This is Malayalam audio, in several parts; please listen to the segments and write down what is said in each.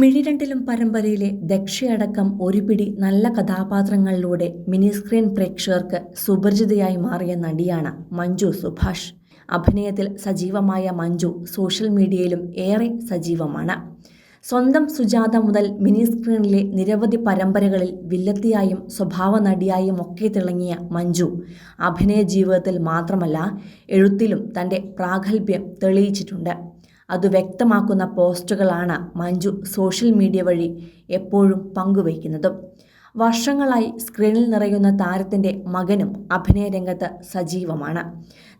മിഴിരണ്ടിലും പരമ്പരയിലെ ദക്ഷയടക്കം ഒരു പിടി നല്ല കഥാപാത്രങ്ങളിലൂടെ മിനി സ്ക്രീൻ പ്രേക്ഷകർക്ക് സുപരിചിതയായി മാറിയ നടിയാണ് മഞ്ജു സുഭാഷ്. അഭിനയത്തിൽ സജീവമായ മഞ്ജു സോഷ്യൽ മീഡിയയിലും ഏറെ സജീവമാണ്. സ്വന്തം സുജാത മുതൽ മിനി സ്ക്രീനിലെ നിരവധി പരമ്പരകളിൽ വില്ലത്തിയായും സ്വഭാവ നടിയായും ഒക്കെ തിളങ്ങിയ മഞ്ജു അഭിനയ ജീവിതത്തിൽ മാത്രമല്ല എഴുത്തിലും തന്റെ പ്രാഗൽഭ്യം തെളിയിച്ചിട്ടുണ്ട്. അത് വ്യക്തമാക്കുന്ന പോസ്റ്റുകളാണ് മഞ്ജു സോഷ്യൽ മീഡിയ വഴി എപ്പോഴും പങ്കുവയ്ക്കുന്നതും. വർഷങ്ങളായി സ്ക്രീനിൽ നിറയുന്ന താരത്തിന്റെ മകനും അഭിനയ രംഗത്ത് സജീവമാണ്.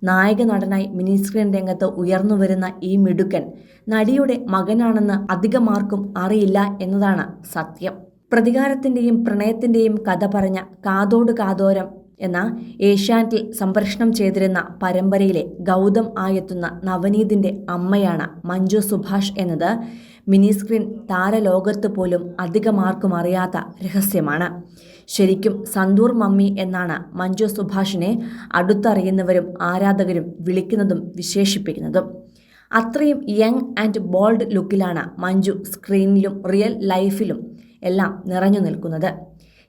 നായക നടനായി മിനി സ്ക്രീൻ രംഗത്ത് ഉയർന്നു വരുന്ന ഈ മിടുക്കൻ നടിയുടെ മകനാണെന്ന് അധികമാർക്കും അറിയില്ല എന്നതാണ് സത്യം. പ്രതികാരത്തിന്റെയും പ്രണയത്തിന്റെയും കഥ പറഞ്ഞ കാതോട് കാതോരം എന്ന ഏഷ്യാനെറ്റിൽ സംപ്രേഷണം ചെയ്തിരുന്ന പരമ്പരയിലെ ഗൗതം ആയെത്തുന്ന നവനീതിന്റെ അമ്മയാണ് മഞ്ജു സുഭാഷ് എന്നത്. മിനി സ്ക്രീൻ താരലോകത്ത് പോലും അധികമാർക്കും അറിയാത്ത രഹസ്യമാണ്. ശരിക്കും സന്തൂർ മമ്മി എന്നാണ് മഞ്ജു സുഭാഷിനെ അടുത്തറിയുന്നവരും ആരാധകരും വിളിക്കുന്നതും വിശേഷിപ്പിക്കുന്നതും. അത്രയും യങ് ആൻഡ് ബോൾഡ് ലുക്കിലാണ് മഞ്ജു സ്ക്രീനിലും റിയൽ ലൈഫിലും എല്ലാം നിറഞ്ഞു നിൽക്കുന്നത്.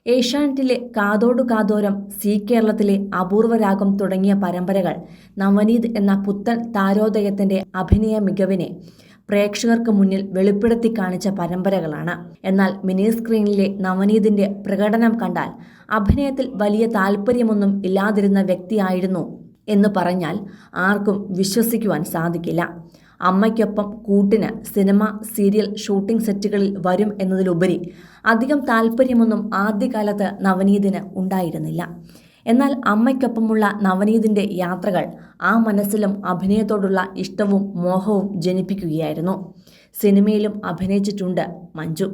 ഏഷ്യാനെറ്റിലെ കാതോടു കാതോരം സി കേരളത്തിലെ അപൂർവരാഗം തുടങ്ങിയ പരമ്പരകൾ നവനീത് എന്ന പുത്തൻ താരോദയത്തിന്റെ അഭിനയ മികവിനെ പ്രേക്ഷകർക്ക് മുന്നിൽ വെളിപ്പെടുത്തി കാണിച്ച പരമ്പരകളാണ്. എന്നാൽ മിനി സ്ക്രീനിലെ നവനീതിന്റെ പ്രകടനം കണ്ടാൽ അഭിനയത്തിൽ വലിയ താല്പര്യമൊന്നും ഇല്ലാതിരുന്ന വ്യക്തിയായിരുന്നു എന്ന് പറഞ്ഞാൽ ആർക്കും വിശ്വസിക്കുവാൻ സാധിക്കില്ല. അമ്മയ്ക്കൊപ്പം കൂട്ടിന് സിനിമ സീരിയൽ ഷൂട്ടിംഗ് സെറ്റുകളിൽ വരും എന്നതിലുപരി അധികം താല്പര്യമൊന്നും ആദ്യകാലത്ത് നവനീതിന് ഉണ്ടായിരുന്നില്ല. എന്നാൽ അമ്മയ്ക്കൊപ്പമുള്ള നവനീതിന്റെ യാത്രകൾ ആ മനസ്സിലും അഭിനയത്തോടുള്ള ഇഷ്ടവും മോഹവും ജനിപ്പിക്കുകയായിരുന്നു. സിനിമയിലും അഭിനയിച്ചിട്ടുണ്ട് മഞ്ജു.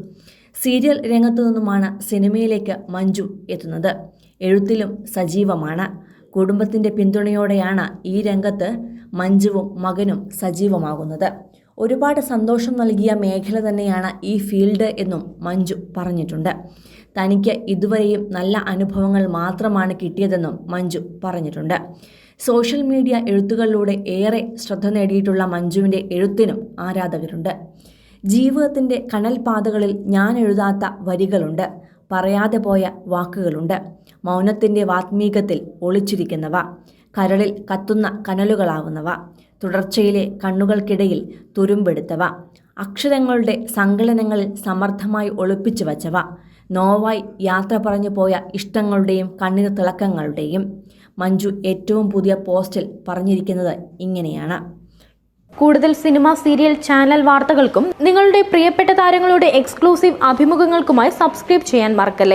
സീരിയൽ രംഗത്തു നിന്നുമാണ് സിനിമയിലേക്ക് മഞ്ജു എത്തുന്നത്. എഴുത്തിലും സജീവമാണ്. കുടുംബത്തിന്റെ പിന്തുണയോടെയാണ് ഈ രംഗത്ത് മഞ്ജുവും മകനും സജീവമാകുന്നത്. ഒരുപാട് സന്തോഷം നൽകിയ മേഖല തന്നെയാണ് ഈ ഫീൽഡ് എന്നും മഞ്ജു പറഞ്ഞിട്ടുണ്ട്. തനിക്ക് ഇതുവരെയും നല്ല അനുഭവങ്ങൾ മാത്രമാണ് കിട്ടിയതെന്നും മഞ്ജു പറഞ്ഞിട്ടുണ്ട്. സോഷ്യൽ മീഡിയ എഴുത്തുകളിലൂടെ ഏറെ ശ്രദ്ധ നേടിയിട്ടുള്ള മഞ്ജുവിന്റെ എഴുത്തിനും ആരാധകരുണ്ട്. ജീവിതത്തിന്റെ കനൽപാതകളിൽ ഞാൻ എഴുതാത്ത വരികളുണ്ട്. പറയാതെ പോയ വാക്കുകളുണ്ട്. മൗനത്തിന്റെ വാത്മീകത്തിൽ ഒളിച്ചിരിക്കുന്നവ. കരളിൽ കത്തുന്ന കനലുകളാവുന്നവ തുടർച്ചയിലെ കണ്ണുകൾക്കിടയിൽ തുരുമ്പെടുത്തവ അക്ഷരങ്ങളുടെ സങ്കലനങ്ങളിൽ സമർത്ഥമായി ഒളിപ്പിച്ചു വച്ചവ നോവായി യാത്ര പറഞ്ഞു പോയ ഇഷ്ടങ്ങളുടെയും കണ്ണിന് തിളക്കങ്ങളുടെയും. മഞ്ജു ഏറ്റവും പുതിയ പോസ്റ്റിൽ പറഞ്ഞിരിക്കുന്നത് ഇങ്ങനെയാണ്. കൂടുതൽ സിനിമ സീരിയൽ ചാനൽ വാർത്തകൾക്കും നിങ്ങളുടെ പ്രിയപ്പെട്ട താരങ്ങളുടെ എക്സ്ക്ലൂസീവ് അഭിമുഖങ്ങൾക്കുമായി സബ്സ്ക്രൈബ് ചെയ്യാൻ മറക്കല്ലേ?